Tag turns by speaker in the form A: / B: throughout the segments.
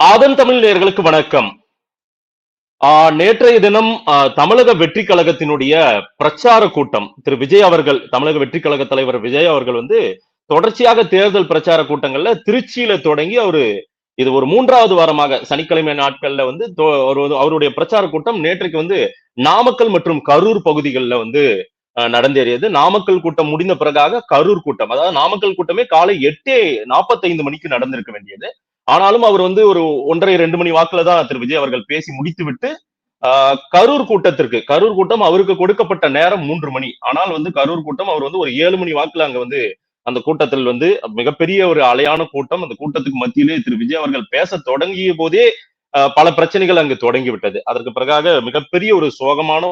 A: ஆதன் தமிழ் நேர்களுக்கு வணக்கம். ஆஹ் நேற்றைய தினம் தமிழக வெற்றி கழகத்தினுடைய பிரச்சார கூட்டம் திரு விஜய் அவர்கள் தமிழக வெற்றி கழக தலைவர் விஜய் அவர்கள் வந்து தொடர்ச்சியாக தேர்தல் பிரச்சார கூட்டங்கள்ல திருச்சியில தொடங்கி அவரு இது ஒரு மூன்றாவது வாரமாக சனிக்கிழமை நாட்கள்ல வந்து ஒரு- அவருடைய பிரச்சார கூட்டம் நேற்றைக்கு வந்து நாமக்கல் மற்றும் கரூர் பகுதிகளில் வந்து நடந்தேறியது. நாமக்கல் கூட்டம் முடிந்த பிறகாக கரூர் கூட்டம் அதாவது நாமக்கல் கூட்டமே காலை எட்டே நாற்பத்தைந்து மணிக்கு நடந்திருக்க வேண்டியது. ஆனாலும் அவர் வந்து ஒரு ஒன்றரை ரெண்டு மணி வாக்குல தான் திரு விஜய் அவர்கள் பேசி முடித்து விட்டு ஆஹ், கரூர் கூட்டத்திற்கு கரூர் கூட்டம் அவருக்கு கொடுக்கப்பட்ட நேரம் மூன்று மணி. ஆனால் வந்து கரூர் கூட்டம் அவர் வந்து ஒரு ஏழு மணி வாக்குல அங்க வந்து அந்த கூட்டத்தில் வந்து மிகப்பெரிய ஒரு அலையான கூட்டம் அந்த கூட்டத்துக்கு மத்தியிலே திரு விஜய் அவர்கள் பேச தொடங்கிய போதே பல பிரச்சனைகள் அங்கு தொடங்கி விட்டது அதற்கு பிறகாக மிகப்பெரிய ஒரு சோகமான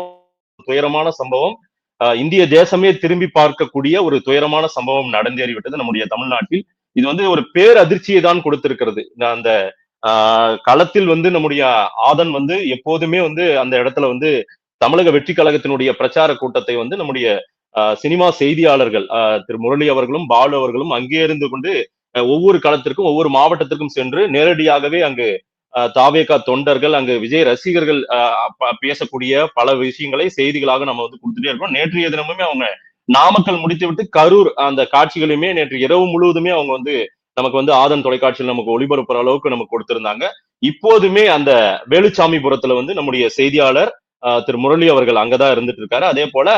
A: துயரமான சம்பவம் ஆஹ், இந்திய தேசமே திரும்பி பார்க்கக்கூடிய ஒரு துயரமான சம்பவம் நடந்தேறிவிட்டது நம்முடைய தமிழ்நாட்டில். இது வந்து ஒரு பேரதிர்ச்சியை தான் கொடுத்திருக்கிறது. இந்த- அந்த ஆஹ், களத்தில் வந்து நம்முடைய ஆதன் வந்து எப்போதுமே வந்து அந்த இடத்துல வந்து தமிழக வெற்றி கழகத்தினுடைய பிரச்சார கூட்டத்தை வந்து நம்முடைய சினிமா செய்தியாளர்கள் திரு முரளி அவர்களும் பாலு அவர்களும் அங்கே இருந்து கொண்டு ஒவ்வொரு களத்திற்கும் ஒவ்வொரு மாவட்டத்திற்கும் சென்று நேரடியாகவே அங்கு தாவேகா தொண்டர்கள் அங்கு விஜய் ரசிகர்கள் பேசக்கூடிய பல விஷயங்களை செய்திகளாக நம்ம வந்து கொடுத்துட்டே இருக்கோம். நேற்றைய தினமுமே அவங்க நாமக்கல் முடித்துவிட்டு கரூர் அந்த காட்சிகளையுமே நேற்று இரவு முழுவதுமே அவங்க வந்து நமக்கு வந்து ஆதன் தொலைக்காட்சியில் நமக்கு ஒளிபரப்புற அளவுக்கு நமக்கு கொடுத்திருந்தாங்க. இப்போதுமே அந்த வேலுச்சாமிபுரத்துல வந்து நம்முடைய செய்தியாளர் திரு முரளி அவர்கள் அங்கதான் இருந்துட்டு இருக்காரு. அதே போல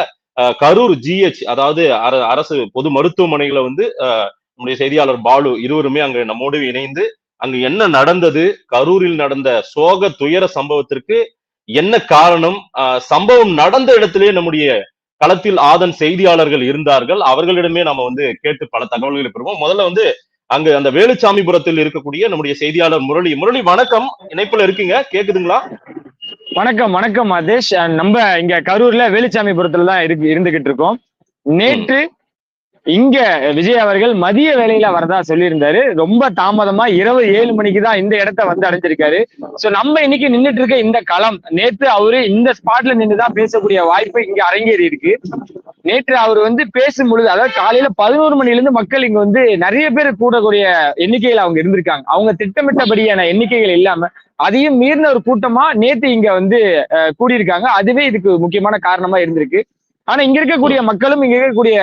A: கரூர் ஜிஹெச் அதாவது அர- அரசு பொது மருத்துவமனைகளை வந்து ஆஹ், நம்முடைய செய்தியாளர் பாலு இருவருமே அங்க நம்மோடு இணைந்து அங்கு என்ன நடந்தது கரூரில் நடந்த சோக துயர சம்பவத்திற்கு என்ன காரணம் ஆஹ், சம்பவம் நடந்த இடத்திலே நம்முடைய களத்தில் ஆதன் செய்தியாளர்கள் இருந்தார்கள். அவர்களிடமே நாம வந்து கேட்டு பல தகவல்களை பெறுவோம். முதல்ல வந்து அங்கு அந்த வேலுச்சாமிபுரத்தில் இருக்கக்கூடிய நம்முடைய செய்தியாளர் முரளி. முரளி வணக்கம். இணைப்புல இருக்கீங்க. கேக்குதுங்களா?
B: வணக்கம் வணக்கம் மகேஷ் நம்ம இங்க கரூர்ல வேலுச்சாமிபுரத்துல தான் இருக்கு இருந்துகிட்டு இருக்கோம். நேற்று இங்க விஜய் அவர்கள் மதிய வேலையில வரதா சொல்லியிருந்தாரு. ரொம்ப தாமதமா இரவு ஏழு மணிக்கு தான் இந்த இடத்த வந்து அடைஞ்சிருக்காரு. சோ நம்ம இன்னைக்கு நின்னுட்டு இருக்க இந்த களம் நேற்று அவரு இந்த ஸ்பாட்ல நின்றுதான் பேசக்கூடிய வாய்ப்பு இங்க அரங்கேறி இருக்கு. நேற்று அவர் வந்து பேசும் பொழுது அதாவது காலையில பதினோரு மணில இருந்து மக்கள் இங்க வந்து நிறைய பேர் கூடக்கூடிய எண்ணிக்கையில அவங்க இருந்திருக்காங்க. அவங்க திட்டமிட்டபடியான எண்ணிக்கைகள் இல்லாம அதையும் மீறின ஒரு கூட்டமா நேத்து இங்க வந்து அஹ், கூடியிருக்காங்க. அதுவே இதுக்கு முக்கியமான காரணமா இருந்திருக்கு. ஆனா இங்க இருக்கக்கூடிய மக்களும் இங்க இருக்கக்கூடிய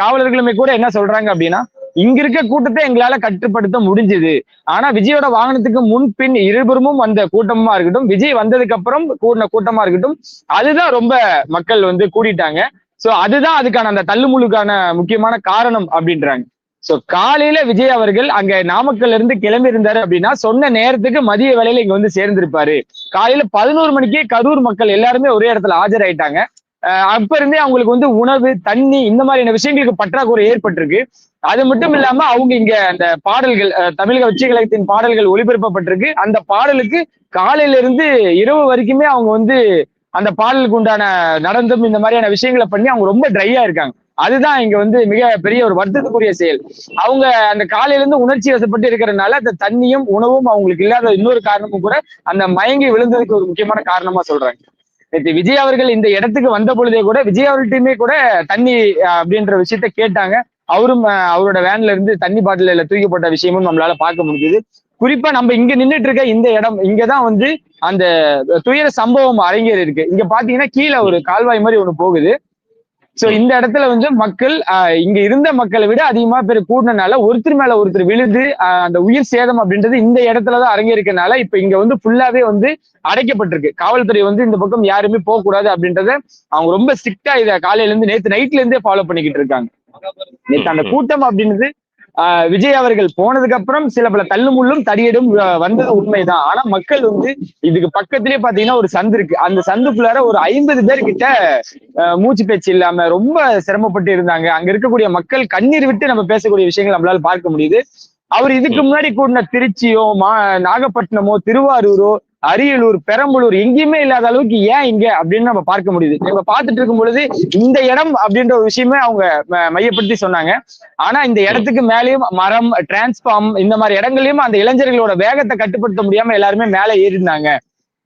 B: காவலர்களுமே கூட என்ன சொல்றாங்க அப்படின்னா இங்க இருக்க கூட்டத்தை எங்களால கட்டுப்படுத்த முடிஞ்சது. ஆனா விஜயோட வாகனத்துக்கு முன்பின் இருபுறமும் வந்த கூட்டமா இருக்கட்டும் விஜய் வந்ததுக்கு அப்புறம் கூடின கூட்டமா இருக்கட்டும் அதுதான் ரொம்ப மக்கள் வந்து கூடிட்டாங்க. சோ அதுதான் அதுக்கான அந்த தள்ளுமுழுக்கான முக்கியமான காரணம் அப்படின்றாங்க. சோ காலையில விஜய் அவர்கள் அங்க நாமக்கல்ல இருந்து கிளம்பி இருந்தாரு அப்படின்னா சொன்ன நேரத்துக்கு மதிய வேலையில இங்க வந்து சேர்ந்திருப்பாரு. காலையில பதினோரு மணிக்கே கரூர் மக்கள் எல்லாருமே ஒரே இடத்துல ஆஜராயிட்டாங்க. அப்ப இருந்தே அவங்களுக்கு வந்து உணவு தண்ணி இந்த மாதிரியான விஷயங்களுக்கு பற்றாக்குறை ஏற்பட்டிருக்கு. அது மட்டும் இல்லாம அவங்க இங்க அந்த பாடல்கள் அஹ் தமிழக வெற்றி கழகத்தின் பாடல்கள் ஒளிபரப்பப்பட்டிருக்கு. அந்த பாடலுக்கு காலையில இருந்து இரவு வரைக்குமே அவங்க வந்து அந்த பாடலுக்கு உண்டான நடந்தும் இந்த மாதிரியான விஷயங்களை பண்ணி அவங்க ரொம்ப ட்ரையா இருக்காங்க. அதுதான் இங்க வந்து மிக பெரிய ஒரு வருத்தத்துக்குரிய செயல். அவங்க அந்த காலையில இருந்து உணர்ச்சி வசப்பட்டு இருக்கிறதுனால அந்த தண்ணியும் உணவும் அவங்களுக்கு இல்லாத இன்னொரு காரணமும் கூட அந்த மயங்கி விழுந்ததுக்கு ஒரு முக்கியமான காரணமா சொல்றாங்க. நேற்று விஜய் அவர்கள் இந்த இடத்துக்கு வந்த பொழுதே கூட விஜய் அவர்கள்ட்டையுமே கூட தண்ணி அப்படின்ற விஷயத்த கேட்டாங்க. அவரும் அவரோட வேன்ல இருந்து தண்ணி பாட்டில தூக்கி போட்ட விஷயமும் நம்மளால பார்க்க முடிஞ்சது. குறிப்பா நம்ம இங்க நின்னுட்டு இருக்க இந்த இடம் இங்கதான் வந்து அந்த துயர சம்பவம் அரங்கேறி இருக்கு இங்க பாத்தீங்கன்னா கீழே ஒரு கால்வாய் மாதிரி ஒண்ணு போகுது. சோ இந்த இடத்துல வந்து மக்கள் இங்க இருந்த மக்களை விட அதிகமா பேர் கூடினனால ஒருத்தர் மேல ஒருத்தர் விழுது ஆஹ், அந்த உயிர் சேதம் அப்படின்றது இந்த இடத்துலதான் அரங்கேறிக்கனால இப்ப இங்க வந்து ஃபுல்லாவே வந்து அடைக்கப்பட்டிருக்கு. காவல்துறை வந்து இந்த பக்கம் யாருமே போக கூடாது அப்படின்றத அவங்க ரொம்ப ஸ்ட்ரிக்டா இத காலையில இருந்து நேத்து நைட்ல இருந்தே ஃபாலோ பண்ணிக்கிட்டு இருக்காங்க. நேத்து அந்த கூட்டம் அப்படின்றது விஜய் அவர்கள் போனதுக்கு அப்புறம் சில பல தள்ளுமுள்ளும் தடியடும் வந்தது உண்மைதான். ஆனா மக்கள் வந்து இதுக்கு பக்கத்திலே பாத்தீங்கன்னா ஒரு சந்து இருக்கு. அந்த சந்துக்குள்ளார ஒரு ஐம்பது பேர் கிட்ட மூச்சு பேச்சு இல்லாம ரொம்ப சிரமப்பட்டு இருந்தாங்க. அங்க இருக்கக்கூடிய மக்கள் கண்ணீர் விட்டு நம்ம பேசக்கூடிய விஷயங்கள் நம்மளால பார்க்க முடியுது. அவர் இதுக்கு முன்னாடி கூடின திருச்சியோ மா நாகப்பட்டினமோ திருவாரூரோ அரியலூர் பெரம்பலூர் எங்கேயுமே இல்லாத அளவுக்கு ஏன் இங்க அப்படின்னு நம்ம பார்க்க முடியுது. நம்ம பார்த்துட்டு இருக்கும் பொழுது இந்த இடம் அப்படின்ற ஒரு விஷயமே அவங்க மையப்படுத்தி சொன்னாங்க. ஆனா இந்த இடத்துக்கு மேலேயும் மரம் டிரான்ஸ்பார்ம் இந்த மாதிரி இடங்களையும் அந்த இளைஞர்களோட வேகத்தை கட்டுப்படுத்த முடியாம எல்லாருமே மேலே ஏறினாங்க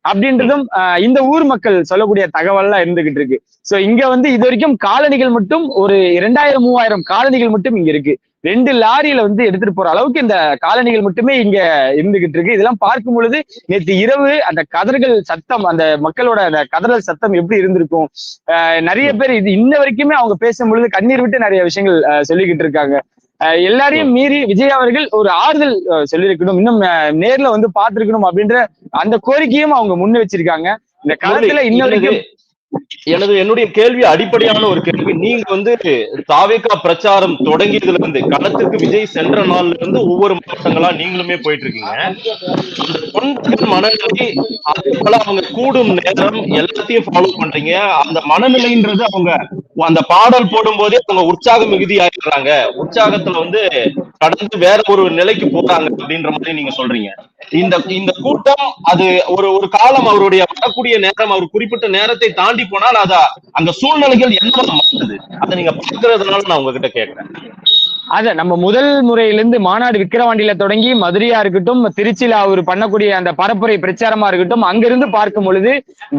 B: அப்படின்றதும் ஆஹ், இந்த ஊர் மக்கள் சொல்லக்கூடிய தகவல்லாம் இருந்துகிட்டு இருக்கு. சோ இங்க வந்து இது வரைக்கும் காலணிகள் மட்டும் ஒரு இரண்டாயிரம் மூவாயிரம் காலணிகள் மட்டும் இங்க இருக்கு. ரெண்டு லாரியில வந்து எடுத்துட்டு போற அளவுக்கு இந்த காலணிகள் மட்டுமே இங்க இருந்துகிட்டு இருக்கு. இதெல்லாம் பார்க்கும் பொழுது நேற்று இரவு அந்த கதறுகள் சத்தம் அந்த மக்களோட அந்த கதறல் சத்தம் எப்படி இருந்திருக்கும்? நிறைய பேர் இது இன்ன வரைக்குமே அவங்க பேசும் பொழுது கண்ணீர் விட்டு நிறைய விஷயங்கள் சொல்லிக்கிட்டு இருக்காங்க. எல்லாரையும் மீறி விஜய் அவர்கள் ஒரு ஆறுதல் சொல்லியிருக்கணும். இன்னும் நேர்ல வந்து பார்த்திருக்கணும் அப்படின்ற அந்த கோரிக்கையும் அவங்க முன் வச்சிருக்காங்க. இந்த களத்துல இன்ன வரைக்கும்
A: எனது என்னுடைய கேள்வி அடிப்படையான ஒரு கேள்வி. நீங்க வந்து தாவேகா பிரச்சாரம் தொடங்கியதுல இருந்து களத்துக்கு விஜய் சென்ற நாள்ல இருந்து ஒவ்வொரு மாவட்டங்களா நீங்களுமே போயிட்டு இருக்கீங்க அந்த தொண்டர்கள் மனநிலை அதே போல அவங்க கூடும் நேரம் எல்லாத்தையும் ஃபாலோ பண்றீங்க. அந்த மனநிலைன்றது அவங்க அந்த பாடல் போடும் போதே அவங்க உற்சாக மிகுதி ஆயிடுறாங்க. உற்சாகத்துல வந்து கடந்து வேற ஒரு நிலைக்கு போறாங்க அப்படின்ற மாதிரி நீங்க சொல்றீங்க. இந்த இந்த கூட்டம் அது ஒரு ஒரு காலம் அவருடைய வரக்கூடிய நேரம் அவர் குறிப்பிட்ட நேரத்தை தாண்டி போனால் அத அந்த சூழ்நிலைகள் என்ன மாறுது? அதை நீங்க பாக்குறதுனால நான் உங்ககிட்ட கேட்கிறேன்.
B: அத நம்ம முதல் முறையிலிருந்து மாநாடு விக்கிரவாண்டியில தொடங்கி மதுரையா இருக்கட்டும் திருச்சியில அவர் பண்ணக்கூடிய அந்த பரப்புரை பிரச்சாரமா இருக்கட்டும் அங்கிருந்து பார்க்கும் பொழுது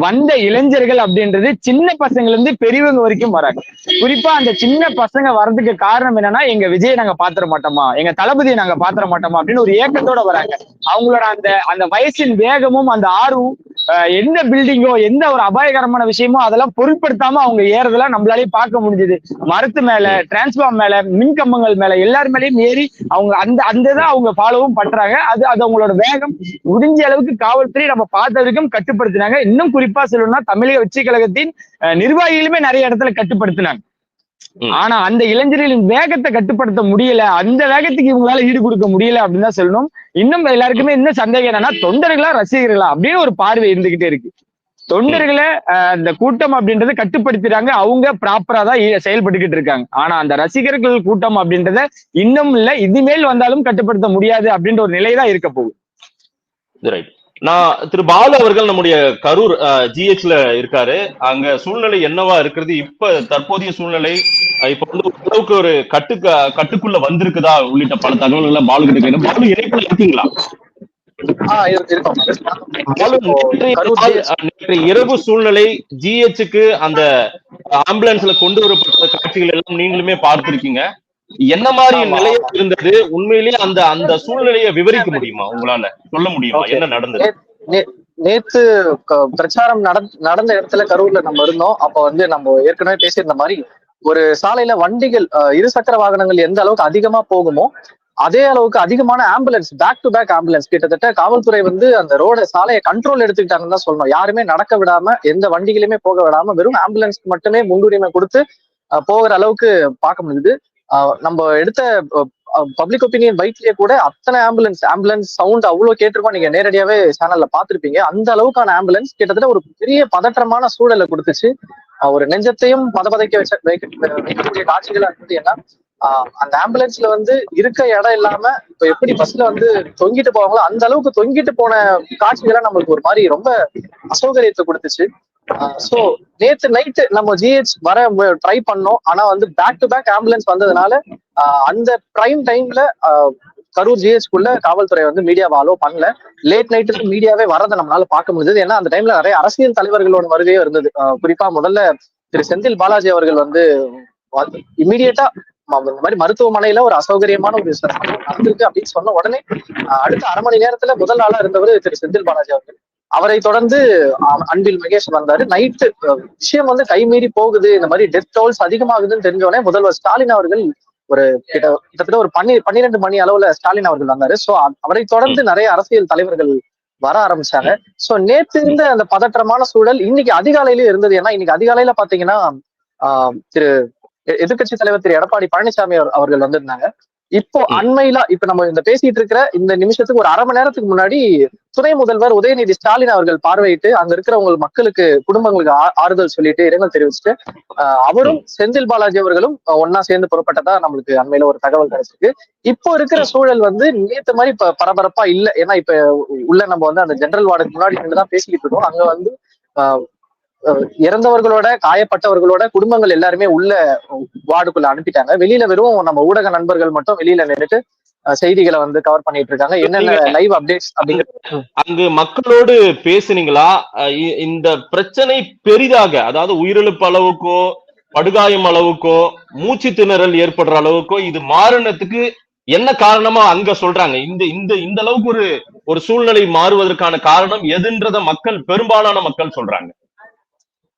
B: வந்த இளைஞர்கள் அப்படின்றது சின்ன பசங்கள்ல இருந்து பெரியவங்க வரைக்கும் வராங்க. குறிப்பா அந்த சின்ன பசங்க வர்றதுக்கு காரணம் என்னன்னா எங்க விஜயை நாங்க பாத்திர மாட்டோமா எங்க தளபதியை நாங்க பாத்திர மாட்டோமா அப்படின்னு ஒரு ஏக்கத்தோட வராங்க. அவங்களோட அந்த அந்த வயசின் வேகமும் அந்த ஆர்வம் எந்த பில்டிங்கோ எந்த ஒரு அபாயகரமான விஷயமோ அதெல்லாம் பொருட்படுத்தாம அவங்க ஏறதெல்லாம் நம்மளாலேயே பார்க்க முடிஞ்சது. மரத்து மேல டிரான்ஸ்பார்ம் மேல மின் கம்பங்கள் மேல எல்லார் மேலயும் ஏறி அவங்க அந்த அந்த இதை அவங்க ஃபாலோவும் பண்றாங்க. அது அது அவங்களோட வேகம் முடிஞ்ச அளவுக்கு காவல்துறை நம்ம பார்த்த வரைக்கும் கட்டுப்படுத்தினாங்க. இன்னும் குறிப்பா சொல்லணும்னா தமிழக வெற்றி கழகத்தின் நிர்வாகிகளுமே நிறைய இடத்துல கட்டுப்படுத்தினாங்க. ஆனா அந்த இளைஞர்களின் வேகத்தை கட்டுப்படுத்த முடியல அந்த வேகத்துக்கு இவங்களால ஈடு கொடுக்க முடியல அப்படின்னு தான் சொல்லணும். இன்னும் எல்லாருக்குமே இன்னும் சந்தேகம் என்னன்னா தொண்டர்களா ரசிகர்களா அப்படின்னு ஒரு பார்வை இருந்துகிட்டே இருக்கு. தொண்டர்களை அந்த கூட்டம் அப்படின்றத கட்டுப்படுத்திறாங்க. அவங்க ப்ராப்பரா தான் செயல்பட்டுக்கிட்டு இருக்காங்க. ஆனா அந்த ரசிகர்கள் கூட்டம் அப்படின்றத இன்னும் இல்ல இனிமேல் வந்தாலும் கட்டுப்படுத்த முடியாது அப்படின்ற ஒரு நிலை தான் இருக்க போகுது.
A: ரைட் நான் திரு பாலு அவர்கள் நம்முடைய கரூர் ஜிஹெச்ல இருக்காரு. அங்க சூழ்நிலை என்னவா இருக்கிறது? இப்ப தற்போதைய சூழ்நிலை இப்ப வந்து ஓரளவுக்கு ஒரு கட்டுக்க கட்டுக்குள்ள வந்திருக்குதா? உள்ளிட்ட பல தகவல்களை பாலு கிட்ட பாலு இணைப்புல இருக்கீங்களா? நேற்றைய இரவு சூழ்நிலை ஜிஹெச்சுக்கு அந்த ஆம்புலன்ஸ்ல கொண்டு வரப்பட்ட காட்சிகள் எல்லாம் நீங்களுமே பார்த்திருக்கீங்க. என்ன மாதிரி
C: ஆமா.
A: இருந்தது? உண்மையிலேயே அந்த அந்த சூழ்நிலையை விவரிக்க முடியுமா? உங்களால சொல்ல முடியுமா. என்ன நடந்தது?
C: நேத்து பிரச்சாரம் நடந்த இடத்துல கரூர்ல நம்ம இருந்தோம். அப்ப வந்து நம்ம ஏற்கனவே பேசியிருந்த மாதிரி ஒரு சாலையில வண்டிகள் இருசக்கர வாகனங்கள் எந்த அளவுக்கு அதிகமா போகுமோ அதே அளவுக்கு அதிகமான ambulance back to back ambulance கிட்டத்தட்ட காவல்துறை வந்து அந்த ரோட சாலையை கண்ட்ரோல் எடுத்துக்கிட்டாங்கன்னு தான் சொல்லணும். யாருமே நடக்க விடாம எந்த வண்டிகளுமே போக விடாம வெறும் ஆம்புலன்ஸ்க்கு மட்டுமே முன்னுரிமை கொடுத்து போகிற அளவுக்கு பார்க்க முடியுது. நம்ம எடுத்த பப்ளிக் ஒப்பீனியன் பைக்லயே கூட அத்தனை ஆம்புலன்ஸ் ஆம்புலன்ஸ் சவுண்ட் அவ்வளவு கேட்டிருக்கோம். நீங்க நேரடியாவே சேனல்ல பாத்திருப்பீங்க அந்த அளவுக்கான ஆம்புலன்ஸ் கிட்டத்தட்ட ஒரு பெரிய பதற்றமான சூழலை கொடுத்துச்சு. ஒரு நெஞ்சத்தையும் பதபதைக்க வச்ச வைக்க- வைக்கக்கூடிய காட்சிகளா இருந்தது ஏன்னா அந்த ஆம்புலன்ஸ்ல வந்து இருக்க இடம் இல்லாம இப்ப எப்படி பஸ்ல வந்து தொங்கிட்டு போவாங்களோ அந்த அளவுக்கு தொங்கிட்டு போன காட்சிகளா நம்மளுக்கு ஒரு மாதிரி ரொம்ப அசௌகரியத்தை கொடுத்துச்சு. சோ நேத்து நைட்டு நம்ம ஜிஹெச் வர ட்ரை பண்ணோம். ஆனா வந்து பேக் டு பேக் ஆம்புலன்ஸ் வந்ததுனால அந்த பிரைம் டைம்ல கரூர் ஜிஹெச் குள்ள காவல்துறை வந்து மீடியாவை அலோ பண்ணல. லேட் நைட்டுக்கு மீடியாவே வரதை நம்மளால பார்க்க முடிஞ்சது. ஏன்னா அந்த டைம்ல நிறைய அரசியல் தலைவர்களோட வருகையே இருந்தது. குறிப்பா முதல்ல திரு செந்தில் பாலாஜி அவர்கள் வந்து இமீடியட்டா இந்த மாதிரி மருத்துவமனையில ஒரு அசௌகரியமான ஒரு நடந்திருக்கு அப்படின்னு சொன்ன உடனே அடுத்த அரை மணி நேரத்துல முதல் ஆளா இருந்தவர் திரு செந்தில் பாலாஜி அவர்கள். அவரை தொடர்ந்து அன்பில் மகேஷ் வந்தாரு. நைட்டு விஷயம் வந்து கைமீறி போகுது. இந்த மாதிரி டெத் டோல்ஸ் அதிகமாகுதுன்னு தெரிஞ்ச உடனே முதல்வர் ஸ்டாலின் அவர்கள் ஒரு கிட்ட கிட்டத்தட்ட ஒரு பன்னி பன்னிரெண்டு மணி அளவுல ஸ்டாலின் அவர்கள் வந்தாரு. சோ அவரை தொடர்ந்து நிறைய அரசியல் தலைவர்கள் வர ஆரம்பிச்சாங்க. சோ நேத்து இருந்த அந்த பதற்றமான சூழல் இன்னைக்கு அதிகாலையிலயும் இருந்தது. ஏன்னா இன்னைக்கு அதிகாலையில பாத்தீங்கன்னா ஆஹ் திரு எதிர்கட்சி தலைவர் திரு. எடப்பாடி பழனிசாமி அவர்- அவர்கள் வந்திருந்தாங்க. இப்போ. அண்மையில இப்ப நம்ம இந்த பேசிட்டு இருக்கிற இந்த நிமிஷத்துக்கு ஒரு அரை மணி நேரத்துக்கு முன்னாடி துணை முதல்வர் உதயநிதி ஸ்டாலின் அவர்கள் பார்வையிட்டு அங்க இருக்கிறவங்க மக்களுக்கு குடும்பங்களுக்கு ஆறுதல் சொல்லிட்டு இரங்கல் தெரிவிச்சுட்டு அவரும் செந்தில் பாலாஜி அவர்களும் ஒண்ணா சேர்ந்து புறப்பட்டதா நம்மளுக்கு அண்மையில ஒரு தகவல் கிடைச்சிருக்கு. இப்போ இருக்கிற சூழல் வந்து நேத்து மாதிரி இப்ப பரபரப்பா இல்ல. ஏன்னா இப்ப உள்ள நம்ம வந்து அந்த ஜெனரல் வார்டுக்கு முன்னாடி தான் பேசிக்கிட்டு இருக்கோம். அங்க வந்து இறந்தவர்களோட காயப்பட்டவர்களோட குடும்பங்கள் எல்லாருமே உள்ள வார்டுக்குள்ள அனுப்பிட்டாங்க. வெளியில வெறும் நம்ம ஊடக நண்பர்கள் மட்டும் வெளியில நின்றுட்டு செய்திகளை வந்து கவர் பண்ணிட்டு இருக்காங்க. என்னென்ன லைவ் அப்டேட்ஸ் அப்படிங்கிறது?
A: அங்கு மக்களோடு பேசுனீங்களா? இந்த பிரச்சனை பெரிதாக அதாவது உயிரிழப்பு அளவுக்கோ படுகாயம் அளவுக்கோ மூச்சு திணறல் ஏற்படுற அளவுக்கோ இது மாறினத்துக்கு என்ன காரணமா அங்க சொல்றாங்க. இந்த இந்த இந்த அளவுக்கு ஒரு ஒரு சூழ்நிலை மாறுவதற்கான காரணம் எதுன்றத மக்கள் பெரும்பாலான மக்கள் சொல்றாங்க.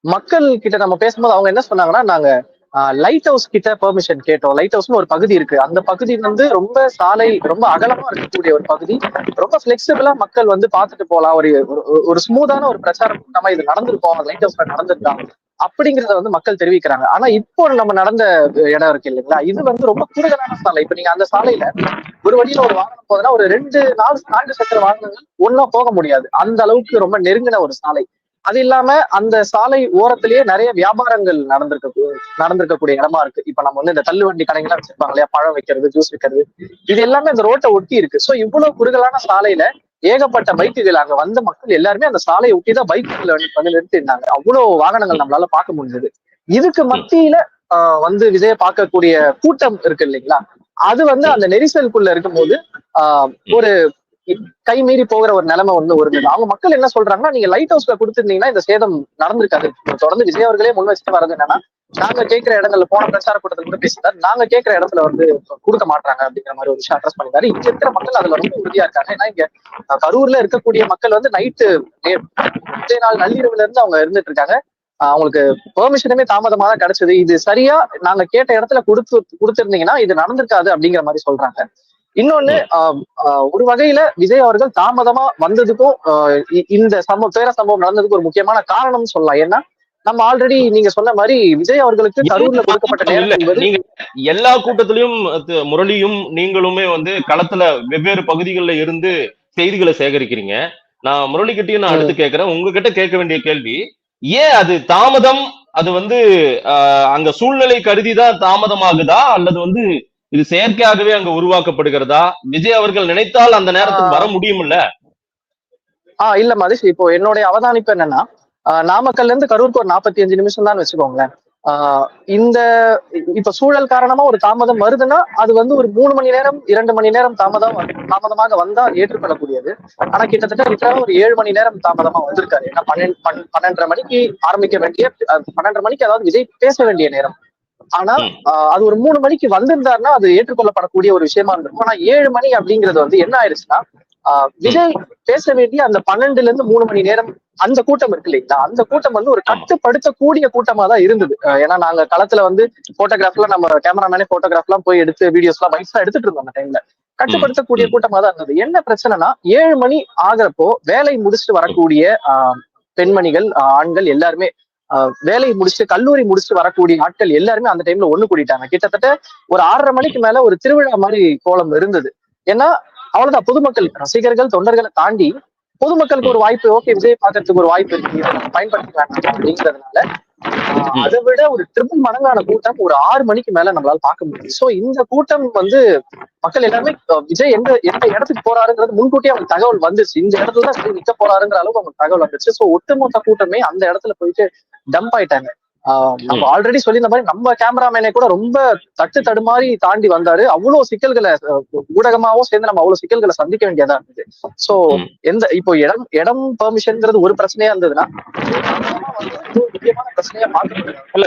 C: மக்கள் கிட்ட நம்ம பேசும்போது அவங்க என்ன சொன்னாங்கன்னா நாங்க லைட் ஹவுஸ் கிட்ட பெர்மிஷன் கேட்டோம். லைட் ஹவுஸ்னு ஒரு பகுதி இருக்கு. அந்த பகுதி வந்து ரொம்ப சாலை ரொம்ப அகலமா இருக்கக்கூடிய ஒரு பகுதி. ரொம்ப பிளெக்சிபிளா மக்கள் வந்து பார்த்துட்டு போலாம் ஒரு ஒரு- ஒரு ஸ்மூத்தான ஒரு பிரச்சாரம் நம்ம இது நடந்திருக்கோம். லைட் ஹவுஸ்ல நடந்திருக்காங்க அப்படிங்கறத வந்து மக்கள் தெரிவிக்கிறாங்க. ஆனா இப்போ நம்ம நடந்த இடம் இருக்கு இல்லைங்களா? இது வந்து ரொம்ப குறுகலான சாலை. இப்ப நீங்க அந்த சாலையில ஒரு வழியில ஒரு வாகனம் போதுன்னா ஒரு ரெண்டு நாலு நான்கு சக்கர வாகனங்கள் ஒன்னா போக முடியாது. அந்த அளவுக்கு ரொம்ப நெருங்கின ஒரு சாலை. அது இல்லாம அந்த சாலை ஓரத்திலேயே நிறைய வியாபாரங்கள் நடந்திருக்க நடந்திருக்கக்கூடிய இடமா இருக்கு. இப்ப நம்ம வந்து இந்த தள்ளுவண்டி கடைகள்லாம் வச்சிருப்பாங்க இல்லையா? பழம் வைக்கிறது ஜூஸ் வைக்கிறது. இது எல்லாமே அந்த ரோட்டை ஒட்டி இருக்கு. சோ இவ்வளவு குறுகலான சாலையில ஏகப்பட்ட பைக்குகள் அங்க வந்த மக்கள் எல்லாருமே அந்த சாலையை ஒட்டி தான் பைக்குகளை வந்து நிறுத்திருந்தாங்க அவ்வளவு வாகனங்கள் நம்மளால பார்க்க முடிஞ்சது. இதுக்கு மத்தியில ஆஹ், வந்து விஜய பார்க்கக்கூடிய கூட்டம் இருக்கு இல்லைங்களா? அது வந்து அந்த நெரிசலுக்குள்ள இருக்கும்போது ஆஹ், ஒரு கை மீறி போகிற ஒரு நிலைமை வந்து வருது அவங்க மக்கள் என்ன சொல்றாங்கன்னா நீங்க லைட் ஹவுஸ்ல கொடுத்துருந்தீங்கன்னா இந்த சேதம் நடந்திருக்காது. தொடர்ந்து விஜய் அவர்களே முன் வச்சுட்டு வர்றது என்னன்னா நாங்க கேட்கிற இடங்கள்ல போன பிரச்சார கூட்டத்தில் கூட பேசிட்டார். நாங்க கேட்கிற இடத்துல வந்து கொடுக்க மாட்டாங்க அப்படிங்கிற மாதிரி ஒரு விஷயம் அட்ரஸ் பண்ணிருந்தாரு இங்க இருக்கிற மக்கள் அதுல ரொம்ப உறுதியா இருக்காங்க. ஏன்னா இங்க கரூர்ல இருக்கக்கூடிய மக்கள் வந்து நைட்டு முந்தைய நாள் நள்ளிரவுல இருந்து அவங்க இருந்துட்டு இருக்காங்க. அவங்களுக்கு பெர்மிஷனுமே தாமதமா தான் கிடைச்சது. இது சரியா நாங்க கேட்ட இடத்துல கொடுத்து கொடுத்துருந்தீங்கன்னா இது நடந்திருக்காது அப்படிங்கிற மாதிரி சொல்றாங்க. இன்னொன்னு ஒரு வகையில விஜய் அவர்கள் தாமதமா வந்ததுக்கும் இந்த சம்பவம் துயர சம்பவம் நடந்ததுக்கு ஒரு முக்கியமான காரணம் சொல்லலாம். ஏன்னா நம்ம ஆல்ரெடி நீங்க சொன்ன மாதிரி விஜய் அவர்களுக்கு கரூர்ல கொடுக்கப்பட்ட நேரம்
A: நீங்க எல்லா கூட்டத்திலயும் முரளியும் நீங்களுமே வந்து களத்துல வெவ்வேறு பகுதிகளில் இருந்து செய்திகளை சேகரிக்கிறீங்க. நான் முரளி கிட்டயும் நான் அடுத்து கேட்கிறேன். உங்ககிட்ட கேட்க வேண்டிய கேள்வி ஏன் அது தாமதம்? அது வந்து அங்க சூழ்நிலை கருதிதான் தாமதமாகுதா? அல்லது வந்து இது செயற்கையாகவே அங்க உருவாக்கப்படுகிறதா? விஜய் அவர்கள் நினைத்தால் அந்த நேரத்துக்கு வர முடியும்ல
C: ஆஹ் இல்ல மதிஷ் இப்போ என்னுடைய அவதானிப்பு என்னன்னா நாமக்கல்ல இருந்து கரூருக்கு ஒரு நாற்பத்தி அஞ்சு நிமிஷம் தான் வச்சுக்கோங்களேன் இந்த இப்ப சூழல் காரணமா ஒரு தாமதம் வருதுன்னா அது வந்து ஒரு மூணு மணி நேரம் இரண்டு மணி நேரம் தாமதம் தாமதமாக வந்தா ஏற்றுக்கொள்ளக்கூடியது. ஆனா கிட்டத்தட்ட லிட்டரா ஒரு ஏழு மணி நேரம் தாமதமா வந்திருக்காரு. ஏன்னா பன்னெண்டு பன்- பன்னெண்டரை மணிக்கு ஆரம்பிக்க வேண்டிய பன்னெண்டரை மணிக்கு அதாவது விஜய் பேச வேண்டிய நேரம். ஆனா அது ஒரு மூணு மணிக்கு வந்திருந்தாருன்னா அது ஏற்றுக்கொள்ளப்படக்கூடிய ஒரு விஷயமா இருந்திருக்கும். ஆனா ஏழு மணி அப்படிங்கிறது வந்து என்ன ஆயிடுச்சுன்னா ஆஹ், விஜய் பேச வேண்டிய அந்த பன்னெண்டுல இருந்து மூணு மணி நேரம் அந்த கூட்டம் இருக்கு இல்லைங்களா? அந்த கூட்டம் வந்து ஒரு கட்டுப்படுத்தக்கூடிய கூட்டமா தான் இருந்தது. ஏன்னா நாங்க களத்துல வந்து போட்டோகிராஃப்லாம் நம்ம கேமராமேனே போட்டோகிராஃப் எல்லாம் போய் எடுத்து வீடியோஸ் எல்லாம் பைக்ஸ் எடுத்துட்டு இருந்தோம் அந்த டைம்ல கட்டுப்படுத்தக்கூடிய. கூட்டமா தான் இருந்தது. என்ன பிரச்சனைனா ஏழு மணி ஆகிறப்போ வேலை முடிச்சுட்டு வரக்கூடிய ஆஹ், பெண்மணிகள் ஆண்கள் எல்லாருமே ஆஹ், வேலை முடிச்சுட்டு கல்லூரி முடிச்சுட்டு வரக்கூடிய ஆட்கள் எல்லாருமே அந்த டைம்ல ஒண்ணு கூடிட்டாங்க. கிட்டத்தட்ட ஒரு ஆறரை மணிக்கு மேல ஒரு திருவிழா மாதிரி கோலம் இருந்தது. ஏன்னா அவ்வளவுதான். பொதுமக்கள் ரசிகர்கள் தொண்டர்களை தாண்டி பொதுமக்களுக்கு ஒரு வாய்ப்பு ஓகே விஜய் பார்க்கறதுக்கு ஒரு வாய்ப்பு இருக்கு. பயன்படுத்திக்கலாம் அப்படிங்கிறதுனால அதை விட ஒரு ட்ரிபிள் மடங்கான கூட்டம் ஒரு ஆறு மணிக்கு மேல நம்மளால பார்க்க முடியுது சோ இந்த கூட்டம் வந்து மக்கள் எல்லாருமே அஹ், விஜய் எந்த எந்த இடத்துக்கு போறாருங்கிறது முன்கூட்டியே அவங்களுக்கு தகவல் வந்துச்சு. இந்த இடத்துல தான் நிக்க போறாருங்கிற அளவுக்கு அவங்களுக்கு தகவல் வந்துச்சு. சோ ஒட்டுமொத்த கூட்டமே அந்த இடத்துல போயிட்டு டம்ப் ஆயிட்டாங்க. நம்ம ஆல்ரெடி சொல்லியிருந்த மாதிரி நம்ம கேமராமேனே கூட ரொம்ப தட்டு தடுமாறி தாண்டி வந்தாரு. அவ்வளவு சிக்கல்களை ஊடகமாவும் சேர்ந்து நம்ம அவ்வளவு சிக்கல்களை சந்திக்க வேண்டியதா இருந்தது. சோ. எந்த இப்போ இடம் இடம் பெர்மிஷன்ங்கிறது ஒரு பிரச்சனையா இருந்ததுன்னா முக்கியமான பிரச்சனையா
A: இல்ல,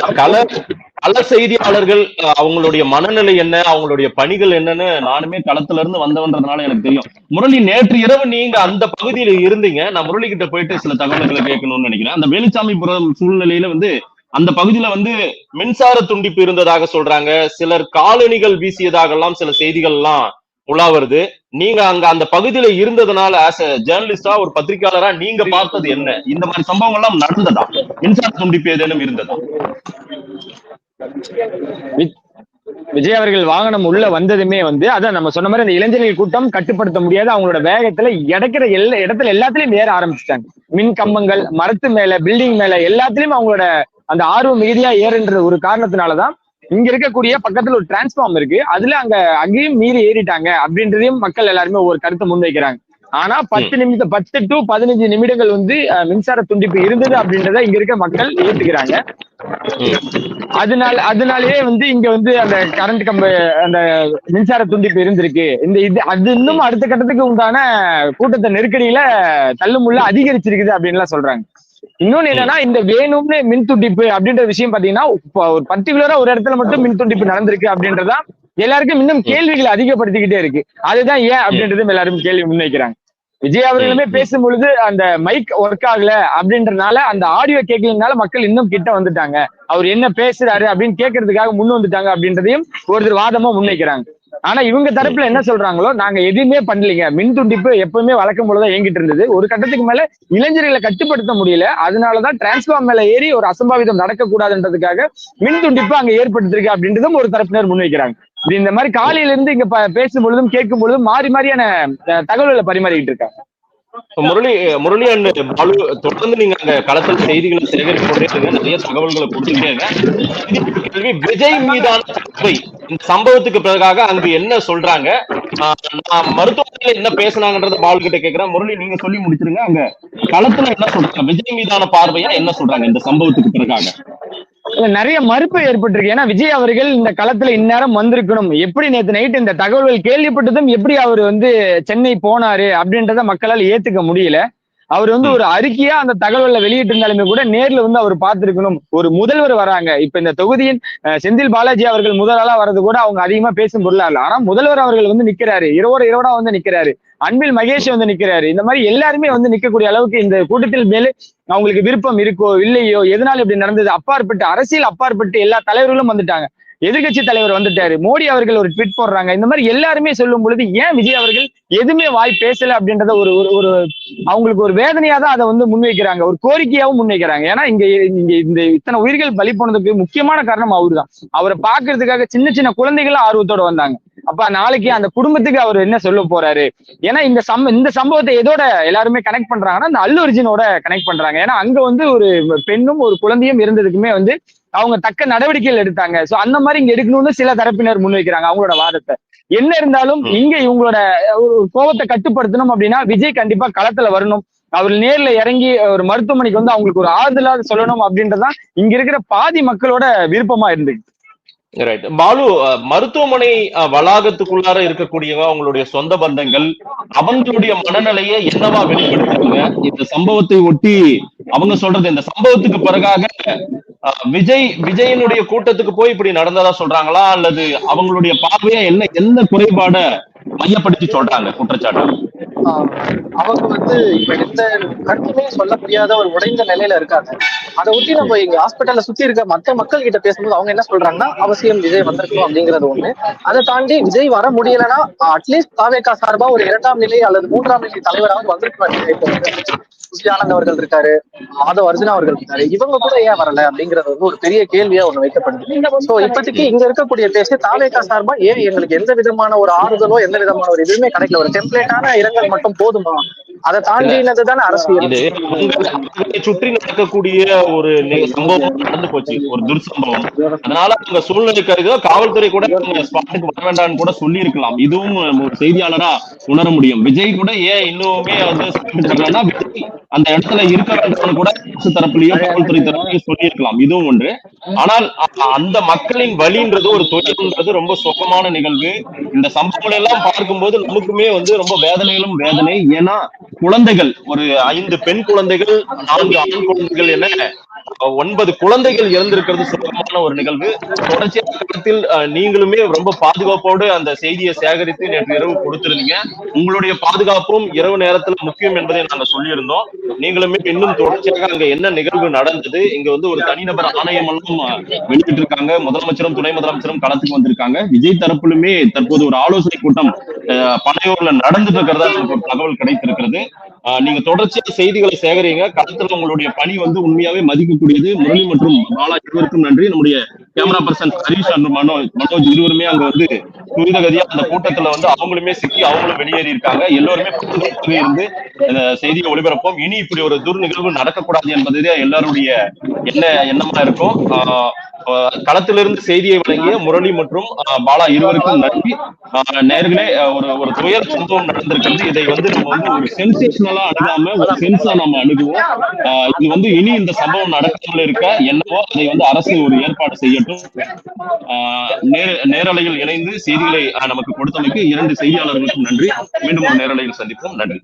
A: பல செய்தியாளர்கள் அவங்களுடைய மனநிலை என்ன அவங்களுடைய பணிகள் என்னன்னு நானுமே களத்துல இருந்து வந்தவன்றதுனால எனக்கு தெரியும். முரளி நேற்று இரவு நீங்க அந்த பகுதியில இருந்தீங்க. நான் முரளி கிட்ட போயிட்டு சில தகவல்களை கேட்கணும்னு நினைக்கிறேன். அந்த வேலுச்சாமிபுரம் சூழ்நிலையில வந்து அந்த பகுதியில வந்து மின்சார துண்டிப்பு இருந்ததாக சொல்றாங்க. சிலர் காலணிகள் வீசியதாக எல்லாம் சில செய்திகள் எல்லாம் உலா வருது. நீங்க அங்க அந்த பகுதியில இருந்ததுனால ஆஸ் அ ஜேர்னலிஸ்டா ஒரு பத்திரிகையாளரா நீங்க பார்த்தது என்ன? இந்த மாதிரி சம்பவங்கள் எல்லாம் நடந்ததா? மின்சார துண்டிப்பு ஏதேனும் இருந்ததா?
B: விஜய் அவர்கள் வாகனம் உள்ள வந்ததுமே வந்து அதான் நம்ம சொன்ன மாதிரி அந்த இளைஞர்கள் கூட்டம் கட்டுப்படுத்த முடியாது. அவங்களோட வேகத்துல இடக்கிற எல்லா இடத்துல எல்லாத்துலயும் ஏற ஆரம்பிச்சிட்டாங்க. மின் கம்பங்கள் மரத்து மேல பில்டிங் மேல எல்லாத்துலயும் அவங்களோட அந்த ஆர்வம் மிகுதியா ஏறுன்ற ஒரு காரணத்தினாலதான் இங்க இருக்கக்கூடிய பக்கத்துல ஒரு டிரான்ஸ்ஃபார்ம் இருக்கு. அதுல அங்க அங்கேயும் மீறி ஏறிட்டாங்க அப்படின்றதையும் மக்கள் எல்லாருமே ஒரு கருத்தை முன்வைக்கிறாங்க. ஆனா பத்து நிமிஷம் பத்து டு பதினஞ்சு நிமிடங்கள் வந்து மின்சார துண்டிப்பு இருந்தது அப்படின்றத இங்க இருக்க மக்கள் ஏத்துக்கிறாங்க. அதனால அதனாலயே வந்து இங்க வந்து அந்த கரண்ட் கம்ப அந்த மின்சார துண்டிப்பு இருந்திருக்கு. இந்த இது அது இன்னும் அடுத்த கட்டத்துக்கு உண்டான கூட்டத்தை நெருக்கடியில தள்ளுமுள்ள அதிகரிச்சிருக்குது அப்படின்லாம் சொல்றாங்க. இன்னொன்னு என்னன்னா இந்த வேணும்னு மின் துண்டிப்பு அப்படின்ற விஷயம் பாத்தீங்கன்னா ஒரு பர்டிகுலரா ஒரு இடத்துல மட்டும் மின் துண்டிப்பு நடந்திருக்கு அப்படின்றதா எல்லாருக்கும் இன்னும் கேள்விகளை அதிகப்படுத்திக்கிட்டே இருக்கு. அதுதான் ஏன் அப்படின்றதும் எல்லாரும் கேள்வி முன்வைக்கிறாங்க. விஜய் அவர்களுமே பேசும் பொழுது அந்த மைக் ஒர்க் ஆகல அப்படின்றனால அந்த ஆடியோ கேட்கலனால மக்கள் இன்னும் கிட்ட வந்துட்டாங்க. அவர் என்ன பேசுறாரு அப்படின்னு கேட்கறதுக்காக முன் வந்துட்டாங்க அப்படின்றதையும் ஒருத்தர் வாதமா முன்வைக்கிறாங்க. ஆனா இவங்க தரப்புல என்ன சொல்றாங்களோ நாங்க எதுவுமே பண்ணலீங்க. மின் துண்டிப்பு எப்பவுமே வழக்கம் போலதான் இயங்கிட்டு இருந்தது. ஒரு கட்டத்துக்கு மேல இளைஞர்களை கட்டுப்படுத்த முடியல. அதனாலதான் டிரான்ஸ்பார்ம் மேல ஏறி ஒரு அசம்பாவிதம் நடக்கக்கூடாதுன்றதுக்காக மின் துண்டிப்பு அங்க ஏற்படுத்திருக்கு அப்படின்றதும் ஒரு தரப்பினர் முன்வைக்கிறாங்க. இது இந்த மாதிரி காலையில இருந்து இங்க பேசும் பொழுதும் கேட்கும் பொழுதும் மாறி மாறியான தகவல்களை பரிமாறிக்கிட்டு இருக்காங்க.
A: முரளி முரளி அண்ட் பாலு தொடர்ந்து நீங்க அந்த களத்தில் செய்திகளை சேகரிக்க நிறைய தகவல்களை கொடுத்துட்டே கேள்வி விஜய் மீதான சர்ச்சை இந்த சம்பவத்துக்கு பிறகாக அங்கு என்ன சொல்றாங்க? நான் மருத்துவமனையில என்ன பேசுனாங்கன்றத பாலு கிட்ட கேக்குறேன். முரளி நீங்க சொல்லி முடிச்சிருங்க. அங்க களத்துல என்ன சொல்றாங்க? விஜய் மீதான பார்வையா என்ன சொல்றாங்க இந்த சம்பவத்துக்கு பிறகாக?
B: நிறைய மறுப்பு ஏற்பட்டிருக்கு. ஏன்னா விஜய் அவர்கள் இந்த களத்துல இந்நேரம் வந்திருக்கணும். எப்படி நேத்து நைட் இந்த தகவல்கள் கேள்விப்பட்டதும் எப்படி அவர் வந்து சென்னை போனாரு அப்படின்றத மக்களால் ஏத்துக்க முடியல. அவர் வந்து ஒரு அறிக்கையா அந்த தகவல்களை வெளியிட்டு இருந்தாலுமே கூட நேர்ல வந்து அவர் பார்த்திருக்கணும். ஒரு முதல்வர் வராங்க. இப்ப இந்த தொகுதியின் செந்தில் பாலாஜி அவர்கள் முதலாளா வர்றது கூட அவங்க அதிகமா பேசும் பொருளா இல்ல ஆனா முதல்வர் அவர்கள் வந்து நிக்கிறாரு. இரவோட இரவோட வந்து நிக்கிறாரு. அன்பில் மகேஷ் வந்து நிக்கிறாரு. இந்த மாதிரி எல்லாருமே வந்து நிக்கக்கூடிய அளவுக்கு இந்த கூட்டத்தில் மேலே அவங்களுக்கு விருப்பம் இருக்கோ இல்லையோ எதனால இப்படி நடந்தது? அப்பாற்பட்டு அரசியல் அப்பாற்பட்டு எல்லா தலைவர்களும் வந்துட்டாங்க. எதிர்க்கட்சி தலைவர் வந்துட்டாரு. மோடி அவர்கள் ஒரு ட்வீட் போடுறாங்க. இந்த மாதிரி எல்லாருமே சொல்லும் பொழுது ஏன் விஜய் அவர்கள் எதுவுமே வாய் பேசல அப்படின்றத ஒரு ஒரு ஒரு அவங்களுக்கு ஒரு வேதனையா தான் அதை வந்து முன்வைக்கிறாங்க. ஒரு கோரிக்கையாவும் முன்வைக்கிறாங்க. ஏன்னா இங்க இங்க இந்த இத்தனை உயிர்கள் பலி போனதுக்கு முக்கியமான காரணம் அவருதான். அவரை பாக்குறதுக்காக சின்ன சின்ன குழந்தைகளும் ஆர்வத்தோட வந்தாங்க. அப்ப நாளைக்கு அந்த குடும்பத்துக்கு அவர் என்ன சொல்ல போறாரு? ஏன்னா இந்த சம்ப இந்த சம்பவத்தை எதோட எல்லாருமே கனெக்ட் பண்றாங்கன்னா அந்த அல்லு அர்ஜுனோட கனெக்ட் பண்றாங்க. ஏன்னா அங்க வந்து ஒரு பெண்ணும் ஒரு குழந்தையும் இருந்ததுக்குமே வந்து அவங்க தக்க நடவடிக்கைகள் எடுத்தாங்க. சோ அந்த மாதிரி இங்க எடுக்கணும்னு சில தரப்பினர் முன்வைக்கிறாங்க அவங்களோட வாதத்தை. என்ன இருந்தாலும் இங்க இவங்களோட கோபத்தை கட்டுப்படுத்தணும் அப்படின்னா விஜய் கண்டிப்பா களத்துல வரணும். அவர் நேர்ல இறங்கி ஒரு மருத்துவமனைக்கு வந்து அவங்களுக்கு ஒரு ஆறுதலா சொல்லணும் அப்படின்றதுதான் இங்க இருக்கிற பாதி மக்களோட விருப்பமா இருந்துச்சு
A: ரைட் பாலு மருத்துவமனை வளாகத்துக்குள்ளார இருக்கக்கூடியவங்க அவங்களுடைய சொந்த பந்தங்கள் அவங்களுடைய மனநிலையை என்னவா வெளிப்படுத்துறாங்க இந்த சம்பவத்தை ஒட்டி அவங்க சொல்றது இந்த சம்பவத்துக்கு பிறகாக விஜய் விஜயனுடைய கூட்டத்துக்கு போய் இப்படி நடந்ததா சொல்றாங்களா? அல்லது அவங்களுடைய பார்வையா என்ன என்ன குறைபாட மையப்படுத்தி சொல்றாங்க குற்றச்சாட்டு
C: அவங்க வந்து இப்ப எந்த கருத்துமே சொல்ல முடியாத ஒரு உடைந்த நிலையில இருக்காங்க. அதை ஒட்டி நம்ம இங்க ஹாஸ்பிட்டல்ல சுத்தி இருக்க மத்த மக்கள் கிட்ட பேசும்போது அவங்க என்ன சொல்றாங்கன்னா அவசியம் விஜய் வந்திருக்கணும் அப்படிங்கறது ஒண்ணு. அதை தாண்டி விஜய் வர முடியலன்னா அட்லீஸ்ட் தாவேகா சார்பா ஒரு இரண்டாம் நிலை அல்லது மூன்றாம் நிலை தலைவராக வந்திருக்கிறாங்க சுசி ஆனந்த் அவர்கள் இருக்காரு மாதவ் அர்ஜுனா அவர்கள் இருக்காரு. இவங்க கூட ஏன் வரல அப்படிங்கறது வந்து ஒரு பெரிய கேள்வியா ஒண்ணு வைக்கப்படுது சோ இப்போதைக்கு இங்க இருக்கக்கூடிய பேச தாவேகா சார்பா ஏன் எங்களுக்கு எந்த விதமான ஒரு ஆறுதலோ எந்த விதமான ஒரு இதுவுமே கிடைக்கல. ஒரு டெம்ப்ளேட்டான இரங்கல் மட்டும் போதுமா? அதை தாண்டினது தானே அரசியல்
A: சுற்றி நடக்கக்கூடிய ஒரு சம்பவம் நடந்து போச்சு ஒரு துர்சம்பவம். அதனால அவங்க சூழ்நிலை கருதோ காவல்துறை கூட ஸ்பாட்டுக்கு வர வேண்டாம்னு கூட சொல்லி இருக்கலாம் இதுவும் ஒரு செய்தியாளரா உணர முடியும். விஜய் கூட ஏன் இன்னுமே வந்து விஜய் அந்த இடத்துல இருக்க வேண்டாம்னு கூட அரசு தரப்புலயோ காவல்துறை தரப்புலயோ சொல்லியிருக்கலாம். இதுவும் ஒன்று. ஆனால் அந்த மக்களின் வழின்றது ஒரு தொழில்ன்றது ரொம்ப சுகமான நிகழ்வு. இந்த சம்பவங்கள் எல்லாம் பார்க்கும்போது நமக்குமே வந்து ரொம்ப வேதனைகளும் வேதனை. ஏன்னா குழந்தைகள் ஒரு ஐந்து பெண் குழந்தைகள் நான்கு ஆண் குழந்தைகள் என ஒன்பது குழந்தைகள் இறந்திருக்கிறது சுத்தமான ஒரு நிகழ்வு. தொடர்ச்சியான நீங்களுமே ரொம்ப பாதுகாப்போடு அந்த செய்தியை சேகரித்து நேற்று இரவு கொடுத்திருந்தீங்க. உங்களுடைய பாதுகாப்பும் இரவு நேரத்துல முக்கியம் என்பதை நாங்க சொல்லியிருந்தோம். நீங்களுமே இன்னும் தொடர்ச்சியாக அங்க என்ன நிகழ்வு நடந்தது? இங்க வந்து ஒரு தனிநபர் ஆணையம் எல்லாம் வெளியிட்டு இருக்காங்க முதலமைச்சரும் துணை முதலமைச்சரும் களத்துக்கு வந்திருக்காங்க. விஜய் தரப்புலுமே தற்போது ஒரு ஆலோசனை கூட்டம் பனையூர்ல நடந்துட்டு இருக்கிறதா ஒரு தகவல் கிடைத்திருக்கிறது. நீங்க தொடர்ச்சியாக செய்திகளை சேகரிங்க. களத்துல உங்களுடைய பணி வந்து உண்மையாவே மதிக்கக்கூடியது முரளி மற்றும் பாலா இருவருக்கும் நன்றி. நம்முடைய camera person Harish and Manoj Manoj இருவருமே அங்க வந்து துரிதகதியா அந்த கூட்டத்துல வந்து அவங்களுமே சிக்கி அவங்களும் வெளியேறி இருக்காங்க. எல்லோருமே இருந்து இந்த செய்தியை ஒளிபரப்போம். இனி இப்படி ஒரு துர் நிகழ்வு நடக்கக்கூடாது என்பதே எல்லாருடைய என்ன எண்ணமா இருக்கும். களத்திலிருந்து செய்தியை வழங்கிய முரளி மற்றும் பாலா இருவருக்கும் நன்றி. நேர்களே ஒரு ஒரு துயர் சம்பவம் நடந்திருக்கிறது. இதை வந்து நம்ம வந்து ஒரு சென்சேஷனலா அணுகாம ஒரு சென்ஸா நம்ம அணுகுவோம். இது வந்து இனி இந்த சம்பவம் நடக்காமல் இருக்க என்னவோ அதை வந்து அரசு ஒரு ஏற்பாடு செய்யட்டும். நேரலையில் இணைந்து செய்திகளை நமக்கு கொடுத்தமைக்கு இரண்டு செய்தியாளர்களுக்கும் நன்றி. மீண்டும் ஒரு நேரலையில் சந்திப்போம். நன்றி.